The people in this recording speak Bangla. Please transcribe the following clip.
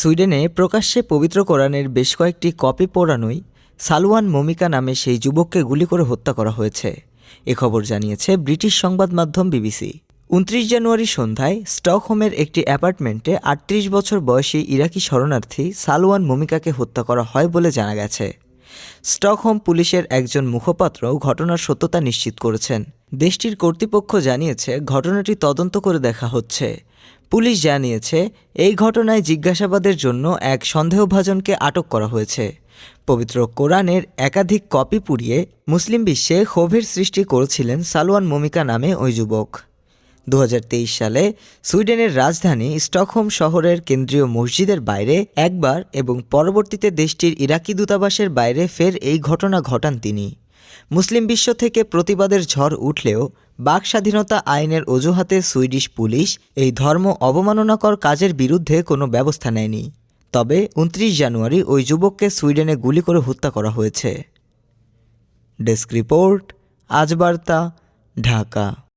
সুইডেনে প্রকাশ্যে পবিত্র কোরআনের বেশ কয়েকটি কপি পোড়ানোই সালওয়ান মমিকা নামে সেই যুবককে গুলি করে হত্যা করা হয়েছে। এ খবর জানিয়েছে ব্রিটিশ সংবাদ মাধ্যম বিবিসি। উনত্রিশ জানুয়ারি সন্ধ্যায় স্টকহোমের একটি অ্যাপার্টমেন্টে আটত্রিশ বছর বয়সী ইরাকি শরণার্থী সালওয়ান মমিকাকে হত্যা করা হয় বলে জানা গেছে। স্টকহোম পুলিশের একজন মুখপাত্র ঘটনার সত্যতা নিশ্চিত করেছেন। দেশটির কর্তৃপক্ষ জানিয়েছে, ঘটনাটি তদন্ত করে দেখা হচ্ছে। পুলিশ জানিয়েছে, এই ঘটনায় জিজ্ঞাসাবাদের জন্য এক সন্দেহভাজনকে আটক করা হয়েছে। পবিত্র কোরআনের একাধিক কপি পুড়িয়ে মুসলিম বিশ্বে ক্ষোভের সৃষ্টি করেছিলেন সালওয়ান মমিকা নামে ওই যুবক। দু হাজার তেইশ সালে সুইডেনের রাজধানী স্টকহোম শহরের কেন্দ্রীয় মসজিদের বাইরে একবার এবং পরবর্তীতে দেশটির ইরাকি দূতাবাসের বাইরে ফের এই ঘটনা ঘটান তিনি। মুসলিম বিশ্ব থেকে প্রতিবাদের ঝড় উঠলেও বাক স্বাধীনতা আইনের অজুহাতে সুইডিশ পুলিশ এই ধর্ম অবমাননাকর কাজের বিরুদ্ধে কোনো ব্যবস্থা নেয়নি। তবে উনত্রিশ জানুয়ারি ওই যুবককে সুইডেনে গুলি করে হত্যা করা হয়েছে। Desk report Ajbarta Dhaka.